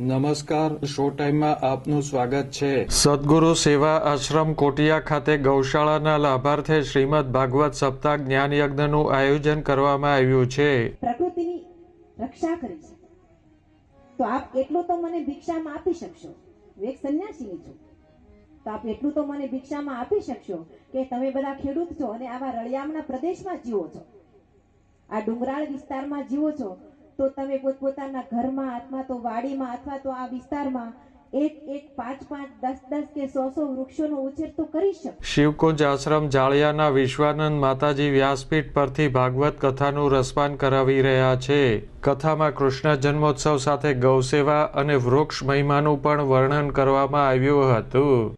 નમસ્કાર શો ટાઈમમાં આપનું સ્વાગત છે. સદગુરુ સેવા આશ્રમ કોટિયા ખાતે ગૌશાળાના લાભાર્થે શ્રીમદ ભાગવત સપ્તાહ જ્ઞાન યજ્ઞનું આયોજન કરવામાં આવ્યું છે. પ્રકૃતિની રક્ષા કરી છે. તો આપ એટલું તો મને ભિક્ષામાં આપી શકશો. હું એક સંન્યાસીની છું. તો આપ એટલું તો મને ભિક્ષામાં આપી શકશો કે તમે બધા ખેડૂત છો અને આવા રળિયામના પ્રદેશમાં જીવો છો. આ ડુંગરાળ વિસ્તારમાં જીવો છો તો તમે પોતપોતાના ઘરમાં અથવા તો વાડીમાં અથવા તો આ વિસ્તારમાં એક એક પાંચ પાંચ દસ દસ કે સો સો વૃક્ષોનો ઉછેર તો કરી શકો. શિવકુંજ આશ્રમ જાળિયાના વિશ્વાનંદ માતાજી વ્યાસપીઠ પરથી ભાગવત કથાનું રસપાન કરાવી રહ્યા છે. કથામાં કૃષ્ણ જન્મોત્સવ સાથે ગૌસેવા અને વૃક્ષ મહિમાનું પણ વર્ણન કરવામાં આવ્યું હતું.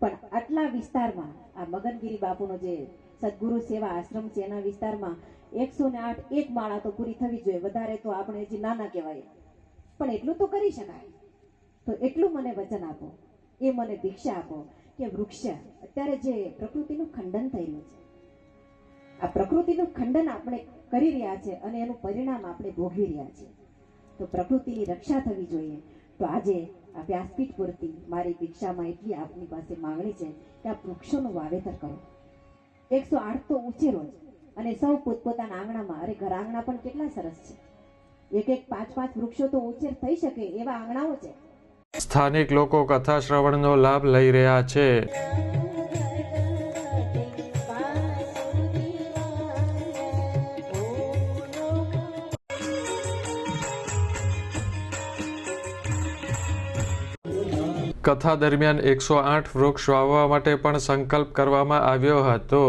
પણ આટલા વિસ્તારમાં આ મગનગીરી બાપુનો જે સદગુરુ સેવા આશ્રમ છે, એના વિસ્તારમાં એકસો ને આઠ એક માળા તો પૂરી થવી જોઈએ. વધારે તો આપણે હજી નાના કહેવાય. પણ એટલું તો કરી શકાય. તો એટલું મને વચન આપો. એ મને ભિક્ષા આપો કે વૃક્ષ અત્યારે જે પ્રકૃતિનું ખંડન થઈ છે. આ પ્રકૃતિનું ખંડન આપણે કરી રહ્યા છે અને એનું પરિણામ આપણે ભોગવી રહ્યા છીએ. તો પ્રકૃતિની રક્ષા થવી જોઈએ. આજે આ વ્યાસપીઠ પૂરતી મારી ભિક્ષામાં એટલી આપની પાસે માંગણી છે કે આ વૃક્ષોનું વાવેતર કરો. એકસો આઠ તો ઉછેરો જ, અને સૌ પોતપોતાના આંગણામાં, અરે ઘર આંગણા પણ કેટલા સરસ છે. એક એક પાંચ પાંચ વૃક્ષો તો ઉછેર થઈ શકે એવા આંગણાઓ છે. સ્થાનિક લોકો કથા શ્રવણનો લાભ લઈ રહ્યા છે. કથા દરમિયાન એકસો આઠ વૃક્ષ વાવવા માટે પણ સંકલ્પ કરવામાં આવ્યો હતો.